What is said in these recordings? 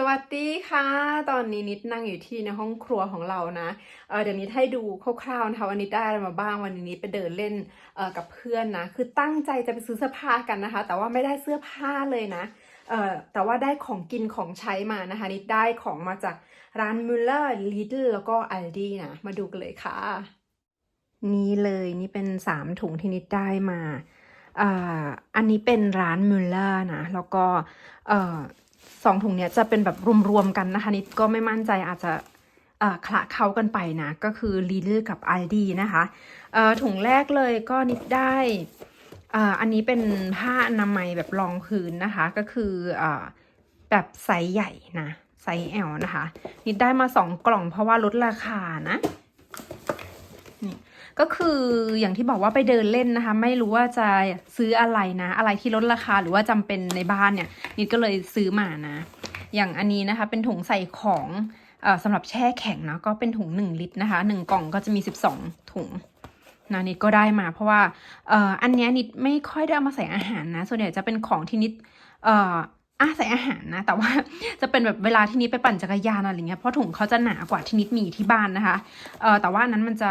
สวัสดีค่ะ ตอนนี้นิดนั่งอยู่ที่ในห้องครัวของเรานะเเดี๋ยวนิดให้ดูคร่าวๆนะคะวันนี้ได้อะไรมาบ้างวันนี้นิดไปเดินเล่นกับเพื่อนนะ คือตั้งใจจะไปซื้อเสื้อผ้ากันนะคะ แต่ว่าไม่ได้เสื้อผ้าเลยนะแต่ว่าได้ของกินของใช้มานะคะ นิดได้ของมาจากร้านมูลเลอร์ลิดแล้วก็อัลดีนะ มาดูกันเลยค่ะ นี่เลยนี่เป็นสามถุงที่นิดได้มาอันนี้เป็นร้านมูลเลอร์นะ แล้วก็ สองถุงเนี้ยจะเป็นแบบรวมๆกันนะคะนิดก็ไม่มั่นใจอาจจะคละเข้ากันไปนะ ก็คือลีดกับไอดีนะคะถุงแรกเลยก็นิดได้อันนี้เป็นผ้าอนามัยแบบรองพื้นนะคะ ก็คืออแบบไซส์ใหญ่นะไซส์ L นะคะ นิดได้มาสองกล่องเพราะว่าลดราคานะ ก็คืออย่างที่บอกว่าไปเดินเล่นนะคะ ไม่รู้ว่าจะซื้ออะไรนะ อะไรที่ลดราคาหรือว่าจำเป็นในบ้านเนี่ยนิดก็เลยซื้อมานะ อย่างอันนี้นะคะเป็นถุงใส่ของออสำหรับแช่แข็งนะก็เป็นถุง 1 ลิตรนะคะ 1 กล่องก็จะมี 12 ถุงนะนิดก็ได้มา เพราะว่าอ,อันนี้นิดไม่ค่อยได้เอามาใส่อาหารนะ ส่วนใหญ่จะเป็นของที่นิดอะใส่อาหารนะ แต่ว่าจะเป็นแบบเวลาที่นิดไปปั่นจักรยานอะไรเงี้ยเพราะถุงเขาจะหนากว่าที่นิดมีที่บ้านนะคะเออแต่ว่าอันนั้นมันจะ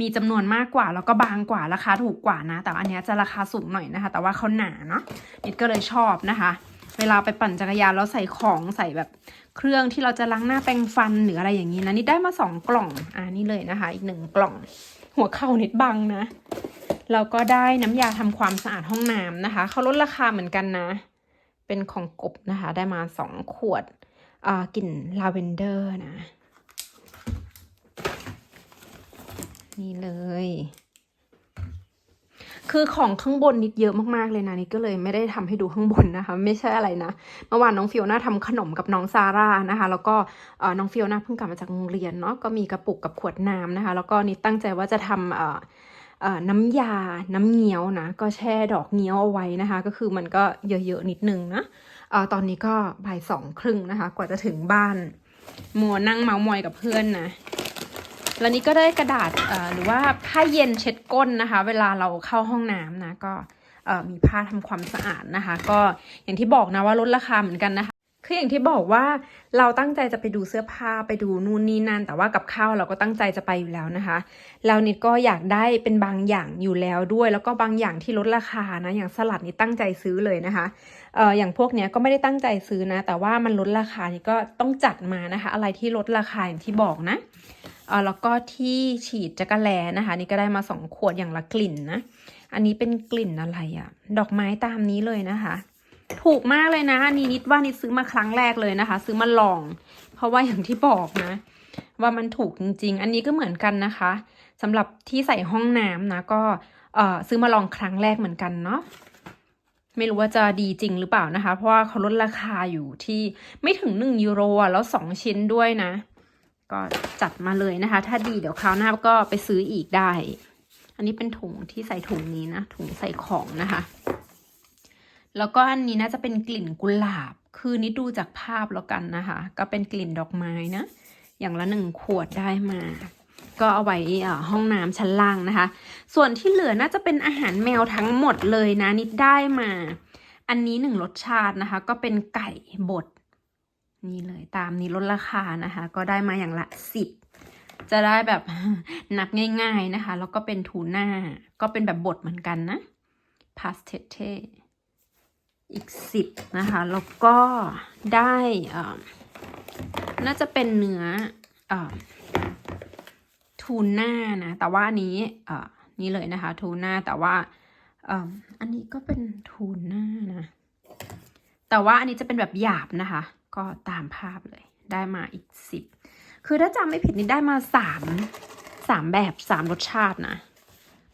มีจำนวนมากกว่าแล้วก็บางกว่าราคาถูกกว่านะ แต่อันนี้จะราคาสูงหน่อยนะคะ แต่ว่าเขาหนาเนาะนิดก็เลยชอบนะคะ เวลาไปปั่นจักรยานแล้วใส่ของใส่แบบเครื่องที่เราจะล้างหน้าแปรงฟันหรืออะไรอย่างนี้นะนี่ได้มาสองกล่องอ่านี่เลยนะคะ อีกหนึ่งกล่อง หัวเข่านิดบังนะแล้วก็ได้น้ำยาทำความสะอาดห้องน้ำนะคะเขาลดราคาเหมือนกันนะ เป็นของกบนะคะ ได้มาสองขวดอ่ากลิ่นลาเวนเดอร์นะ นี่เลย คือของข้างบนนิดเยอะมากๆเลยนะนิดก็เลยไม่ได้ทำให้ดูข้างบนนะคะ ไม่ใช่อะไรนะเมื่อวานน้องฟิโอน่าทำขนมกับน้องซาร่านะคะ แล้วก็น้องฟิโอน่าเพิ่งกลับมาจากโรงเรียนเนาะก็มีกระปุกกับขวดน้ำนะคะ แล้วก็นิดตั้งใจว่าจะทำเอ่อเออน้ำยา น้ำเงี้ยวนะ ก็แช่ดอกเงี้ยวเอาไว้นะคะ ก็คือมันก็เยอะๆนิดนึงนะเออตอนนี้ก็บ่ายสองครึ่งนะคะ กว่าจะถึงบ้าน มัวนั่งเมาส์มอยกับเพื่อนนะ แล้วนี่ก็ได้กระดาษหรือว่าผ้าเย็นเช็ดก้นนะคะ เวลาเราเข้าห้องน้ำนะก็มีผ้าทำความสะอาดนะคะ ก็อย่างที่บอกนะว่าลดราคาเหมือนกันนะคะคืออย่างที่บอกว่าเราตั้งใจจะไปดูเสื้อผ้าไปดูนู่นนี่นั่นแต่ว่ากับข้าวเราก็ตั้งใจจะไปอยู่แล้วนะคะแล้วนิดก็อยากได้เป็นบางอย่างอยู่แล้วด้วย แล้วก็บางอย่างที่ลดราคานะอย่างสลัดนี่ตั้งใจซื้อเลยนะคะเอ่ออย่างพวกเนี้ยก็ไม่ได้ตั้งใจซื้อนะ แต่ว่ามันลดราคานี่ก็ต้องจัดมานะคะ อะไรที่ลดราคาอย่างที่บอกนะ อ่อแล้วก็ที่ฉีดจักรแลนะคะ นี่ก็ได้มาสองขวดอย่างละกลิ่นนะ อันนี้เป็นกลิ่นอะไรอะดอกไม้ตามนี้เลยนะคะ ถูกมากเลยนะนนี้นิดว่านิดซื้อมาครั้งแรกเลยนะคะ ซื้อมาลอง เพราะว่าอย่างที่บอกนะ ว่ามันถูกจริง ๆ อันนี้ก็เหมือนกันนะคะสำหรับที่ใส่ห้องน้ำนะ ก็เอ่อซื้อมาลองครั้งแรกเหมือนกันเนาะไม่รู้ว่าจะดีจริงหรือเปล่านะคะ เพราะว่าเขาลดราคาอยู่ที่ไม่ถึงหนึ่งยูโรแล้วสองชิ้นด้วยนะ ก็จัดมาเลยนะคะ ถ้าดีเดี๋ยวคราวหน้าก็ไปซื้ออีกได้ อันนี้เป็นถุงที่ใส่ถุงนี้นะ ถุงใส่ของนะคะ แล้วก็อันนี้น่าจะเป็นกลิ่นกุหลาบ คือนี่ดูจากภาพแล้วกันนะคะ ก็เป็นกลิ่นดอกไม้นะ อย่างละหนึ่งขวดได้มาก็เอาไว้อ่อห้องน้ำชั้นล่างนะคะ ส่วนที่เหลือน่าจะเป็นอาหารแมวทั้งหมดเลยนะนิดได้มา อันนี้หนึ่งรสชาตินะคะ ก็เป็นไก่บด นี่เลยตามนี้ลดราคานะคะ ก็ได้มาอย่างละสิบจะได้แบบนับง่าย ๆนะคะ แล้วก็เป็นทูน่าก็เป็นแบบบดเหมือนกันนะพาสเทเทอีกสิบนะคะ แล้วก็ได้น่าจะเป็นเนื้ออทูน่านะ แต่ว่าอันนี้นี่เลยนะคะ ทูน่าแต่ว่าออันนี้ก็เป็นทูน่านะ แต่ว่าอันนี้จะเป็นแบบหยาบนะคะ ก็ตามภาพเลย ได้มาอีกสิบคือถ้าจำไม่ผิดนี่ได้มาสามสามแบบสามรสชาตินะ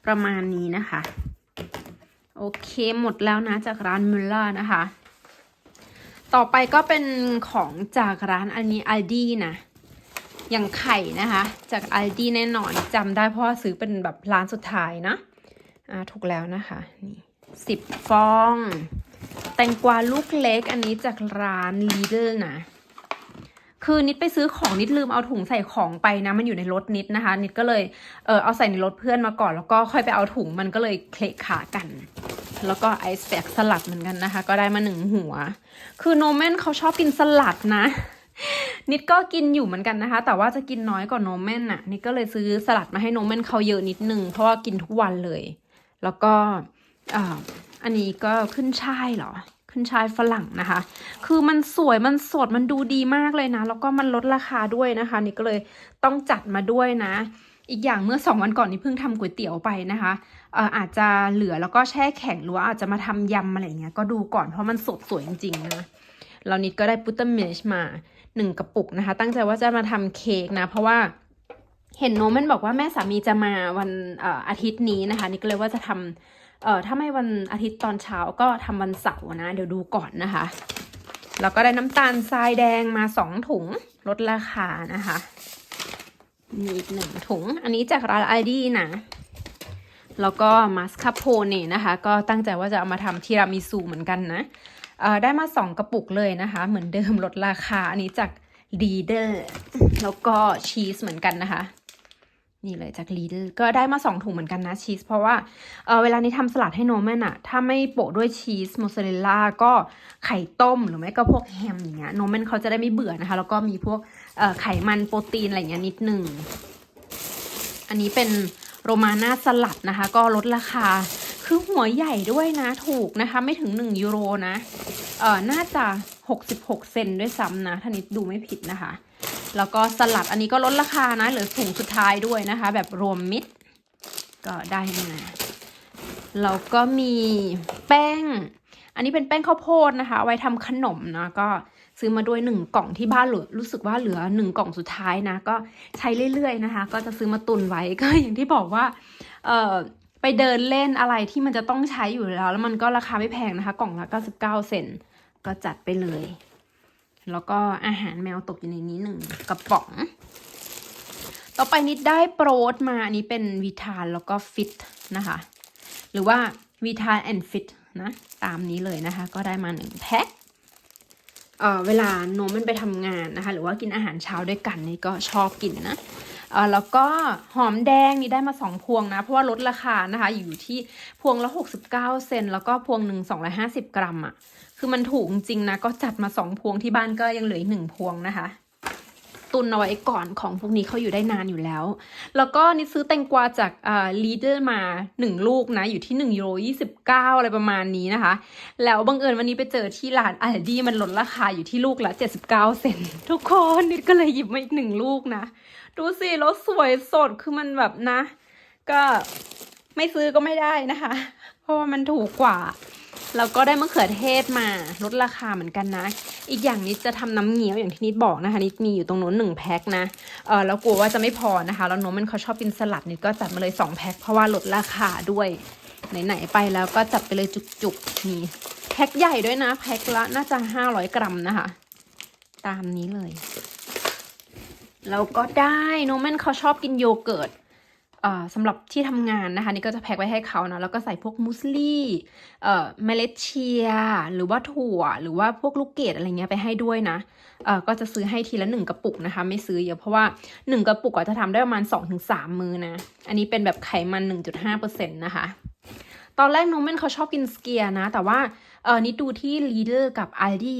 ประมาณนี้นะคะ โอเคหมดแล้วนะจากร้านมุลล่านะคะ ต่อไปก็เป็นของจากร้านอันนี้อัลดีนะอย่างไข่นะคะ จากอัลดีแน่นอนจำได้เพราะซื้อเป็นแบบร้านสุดท้ายนะอ่าถูกแล้วนะคะ นี่สิบฟอง แตงกวาลูกเล็กอันนี้จากร้าน Lidl นะ คือนิดไปซื้อของนิดลืมเอาถุงใส่ของไปนะ มันอยู่ในรถนิดนะคะ นิดก็เลยเออเอาใส่ในรถเพื่อนมาก่อน แล้วก็ค่อยไปเอาถุงมันก็เลยเคละขากัน แล้วก็ไอซ์แฟกสลัดเหมือนกันนะคะ ก็ได้มาหนึ่งหัว คือโนเมนเขาชอบกินสลัดนะ นิดก็กินอยู่เหมือนกันนะคะ แต่ว่าจะกินน้อยกว่าโนเมนน่ะ นิดก็เลยซื้อสลัดมาให้โนเมนเขาเยอะนิดนึงเพราะว่ากินทุกวันเลย แล้วก็อ่า อันนี้ก็ขึ้นช่ายเหรอ ขึ้นช่ายฝรั่งนะคะ คือมันสวยมันสดมันดูดีมากเลยนะ แล้วก็มันลดราคาด้วยนะคะ นี่ก็เลยต้องจัดมาด้วยนะ อีกอย่างเมื่อสองวันก่อนนี่เพิ่งทำก๋วยเตี๋ยวไปนะคะเอ่อาจจะเหลือแล้วก็แช่แข็งหรือว่าอาจจะมาทำยำอะไรเงี้ยก็ดูก่อนเพราะมันสดสวยจริงๆนะเรานิดก็ได้พุตเตอร์เมชมาหนึ่งกระปุกนะคะ ตั้งใจว่าจะมาทำเค้กนะ เพราะว่าเห็นโนมันบอกว่าแม่สามีจะมาวันเอ่ออาทิตย์นี้นะคะ นี่ก็เลยว่าจะทำ เอ่อถ้าไม่วันอาทิตย์ตอนเช้าก็ทำวันเสาร์นะ เดี๋ยวดูก่อนนะคะ แล้วก็ได้น้ำตาลทรายแดงมาสองถุงลดราคานะคะ มีอีกหนึ่งถุง อันนี้จากร้านไอดีนะ แล้วก็มัสคาโพเน่นะคะ ก็ตั้งใจว่าจะเอามาทำทีรามิสุเหมือนกันนะเอ่อได้มาสองกระปุกเลยนะคะ เหมือนเดิมลดราคา อันนี้จากลีเดอร์ แล้วก็ชีสเหมือนกันนะคะ นี่เลยจากลีดก็ได้มาสองถุงเหมือนกันนะชีส เพราะว่าเเวลานี้ทำสลัดให้โนแมนอะถ้าไม่โปะด้วยชีสมอสซาเรลล่าก็ไข่ต้มหรือไม่ก็พวกแฮมอย่างเงี้ยโนแมนเขาจะได้ไม่เบื่อนะคะ แล้วก็มีพวกไขมันโปรตีนอะไรเงี้ยนิดนึง อันนี้เป็นโรมาน่าสลัดนะคะ ก็ลดราคาคือหัวใหญ่ด้วยนะถูกนะคะ ไม่ถึง 1 ยูโรนะเออน่าจะ 66 เซนด้วยซ้ำนะถ้านิดดูไม่ผิดนะคะ แล้วก็สลัดอันนี้ก็ลดราคานะเหลือถุงสุดท้ายด้วยนะคะ แบบรวมมิตรก็ได้มาแล้วก็มีแป้ง อันนี้เป็นแป้งข้าวโพดนะคะเอาไว้ทำขนมนะก็ซื้อมาด้วยหนึ่งกล่องที่บ้านเหลือรู้สึกว่าเหลือหนึ่งกล่องสุดท้ายนะ ก็ใช้เรื่อยๆนะคะ ก็จะซื้อมาตุนไว้ก็อย่างที่บอกว่า เอ่อไปเดินเล่นอะไรที่มันจะต้องใช้อยู่แล้ว แล้วมันก็ราคาไม่แพงนะคะ กล่องละ 99 เซนก็จัดไปเลย แล้วก็อาหารแมวตกอยู่ในนี้หนึ่งกระป๋อง ต่อไปนิดได้โปรดมา อันนี้เป็นวิทานแล้วก็ฟิตนะคะ หรือว่าวิทานแอนด์ฟิตนะ ตามนี้เลยนะคะ ก็ได้มาหนึ่งแพ็คเออเวลาโนมันไปทำงานนะคะ หรือว่ากินอาหารเช้าด้วยกันนี่ก็ชอบกินนะเอ่อแล้วก็หอมแดงนี่ได้มาสองพวงนะ เพราะว่าลดราคานะคะ อยู่ที่พวงละ 69 เซนแล้วก็พวงหนึ่ง250 กรัมอะ่ะ คือมันถูกจริงนะ ก็จัดมาสองพวงที่บ้านก็ยังเหลืออีกหนึ่งพวงนะคะ ตุนเอาไว้ก่อนของพวกนี้เขาอยู่ได้นานอยู่แล้ว แล้วก็นี่ซื้อแตงกวาจากอ่าลีเดอร์มาหนึ่งลูกนะ อยู่ที่หนึ่งยูโรยี่สิบเก้าอะไรประมาณนี้นะคะ แล้วบังเอิญวันนี้ไปเจอที่ร้านอาดีมันลดราคาอยู่ที่ลูกละเจ็ดสิบเก้าเซนทุกคนนิดก็เลยหยิบมาอีกหนึ่งลูกนะ ดูสิแล้วสวยสดคือมันแบบนะ ก็ไม่ซื้อก็ไม่ได้นะคะ เพราะว่ามันถูกกว่า แล้วก็ได้มะเขือเทศมาลดราคาเหมือนกันนะ อีกอย่างนิดจะทำน้ำเงี้ยวอย่างที่นิดบอกนะคะนิดมีอยู่ตรงนู้นหนึ่งแพ็คนะเออแล้วกลัวว่าจะไม่พอนะคะแล้วโน้มมันเขาชอบกินสลัดนิดก็จัดมาเลยสองแพ็คเพราะว่าลดราคาด้วยไหนๆไปแล้วก็จัดไปเลยจุกๆนี่แพ็คใหญ่ด้วยนะแพ็คละน่าจะห้าร้อยกรัมนะคะ ตามนี้เลยแล้วก็ได้โนแมนเขาชอบกินโยเกิร์ต สำหรับที่ทำงานนะคะนี่ก็จะแพ็คไว้ให้เขาเนาะแล้วก็ใส่พวกมุสลี่เอ่อเมล็ดเชีย หรือว่าถั่ว หรือว่าพวกลูกเกดอะไรเงี้ยไปให้ด้วยนะเอ่อก็จะซื้อให้ทีละหนึ่งกระปุกนะคะ ไม่ซื้อเยอะเพราะว่าหนึ่งกระปุกก็จะทำได้ประมาณสองถึงสามมือนะ อันนี้เป็นแบบไขมันหนึ่งจุดห้าเปอร์เซ็นต์นะคะตอนแรกโนแมนเขาชอบกินสเกียร์นะ แต่ว่าเออนี่ดูที่ลีเดอร์กับไอดี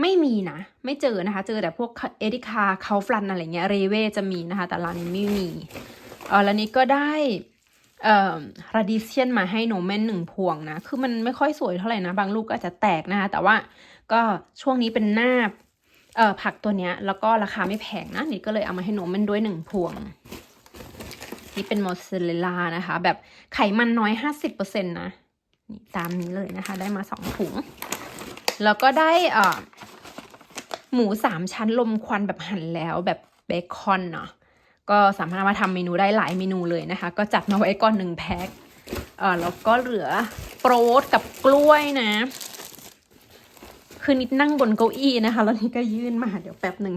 ไม่มีนะ ไม่เจอนะคะ เจอแต่พวกเอริคาเขาฟลันอะไรเงี้ยเรเวจะมีนะคะ แต่ร้านนี้ไม่มี เออแล้วนี้ก็ได้เอ่อราดิเชียนมาให้โนแมนหนึ่งพวงนะ คือมันไม่ค่อยสวยเท่าไหร่นะ บางลูกก็อาจจะแตกนะคะแต่ว่าก็ช่วงนี้เป็นหน้าเอ่อผักตัวเนี้ย แล้วก็ราคาไม่แพงนะนี่ก็เลยเอามาให้โนแมนด้วยหนึ่งพวง นี่เป็นมอสซาเรลลานะคะ แบบไขมันน้อยห้าสิบเปอร์เซ็นต์นะ นี่ตามนี้เลยนะคะ ได้มาสองถุง แล้วก็ได้เอ่อหมูสามชั้นลมควันแบบหั่นแล้วแบบเบคอนเนาะ ก็สามารถมาทำเมนูได้หลายเมนูเลยนะคะ ก็จัดมาไว้ก่อนหนึ่งแพ็คเอ่อแล้วก็เหลือโปรดกับกล้วยนะ คือนิดนั่งบนเก้าอี้นะคะ แล้วนี่ก็ยื่นมาเดี๋ยวแป๊บหนึ่ง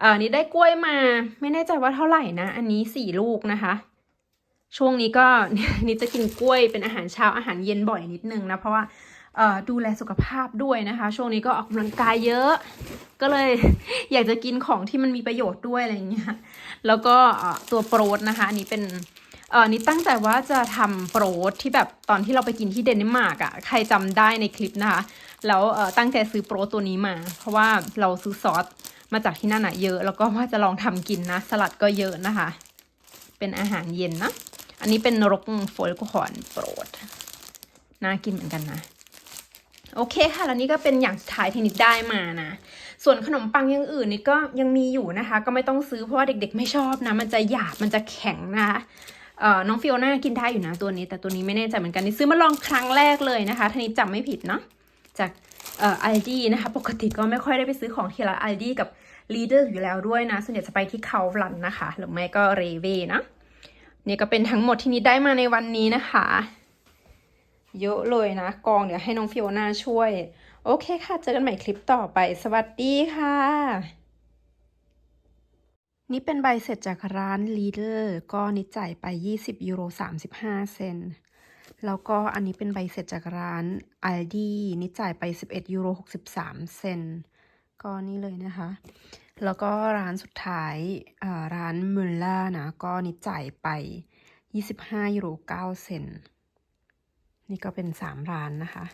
เออนี่ได้กล้วยมา ไม่แน่ใจว่าเท่าไหร่นะ อันนี้สี่ลูกนะคะ ช่วงนี้ก็นิดจะกินกล้วยเป็นอาหารเช้าอาหารเย็นบ่อยนิดนึงนะ เพราะว่า ดูแลสุขภาพด้วยนะคะ ช่วงนี้ก็ออกกำลังกายเยอะ ก็เลยอยากจะกินของที่มันมีประโยชน์ด้วยอะไรอย่างเงี้ยแล้วก็ตัวโปรดนะคะอันนี้เป็นเออนี่ตั้งใจว่าจะทำโปรดที่แบบตอนที่เราไปกินที่เดนมาร์กอะใครจำได้ในคลิปนะคะ แล้วเออตั้งใจซื้อโปรตัวนี้มา เพราะว่าเราซื้อซอสมาจากที่นั่นอะเยอะ แล้วก็ว่าจะลองทำกินนะ สลัดก็เยอะนะคะ เป็นอาหารเย็นนะ อันนี้เป็นรกโฟลกคอนโปรดน่ากินเหมือนกันนะ โอเคค่ะ แล้วนี่ก็เป็นอย่างสุดท้ายที่นิดได้มานะ ส่วนขนมปังอย่างอื่นนี่ก็ยังมีอยู่นะคะ ก็ไม่ต้องซื้อเพราะว่าเด็กๆไม่ชอบนะ มันจะหยาบ มันจะแข็งนะคะเอ่อน้องฟิโอน่ากินได้อยู่นะตัวนี้ แต่ตัวนี้ไม่แน่ใจเหมือนกันนี่ซื้อมาลองครั้งแรกเลยนะคะท่านี้จำไม่ผิดเนาะจากเอ่อ Aldi นะคะ ปกติก็ไม่ค่อยได้ไปซื้อของที่ร้าน Aldi กับ Leader อยู่แล้วด้วยนะ ส่วนใหญ่จะไปที่เขาลันนะคะ หรือไม่ก็เรเวนะนี่ก็เป็นทั้งหมดที่นิดได้มาในวันนี้นะคะ เยอะเลยนะ กองเดี๋ยวให้น้องฟิโอน่าช่วย โอเคค่ะ เจอกันใหม่คลิปต่อไป สวัสดีค่ะ นี่เป็นใบเสร็จจากร้าน Leader ก็นิจ่ายไป 20 ยูโร 35 เซนแล้วก็อันนี้เป็นใบเสร็จจากร้าน Aldi นิจ่ายไป 11 ยูโร 63 เซนก็นี่เลยนะคะ แล้วก็ร้านสุดท้ายอ่าร้านมุลล่านะ ก็นิจ่ายไป 25 ยูโร 9 เซน นี่ก็เป็น3ร้านนะคะ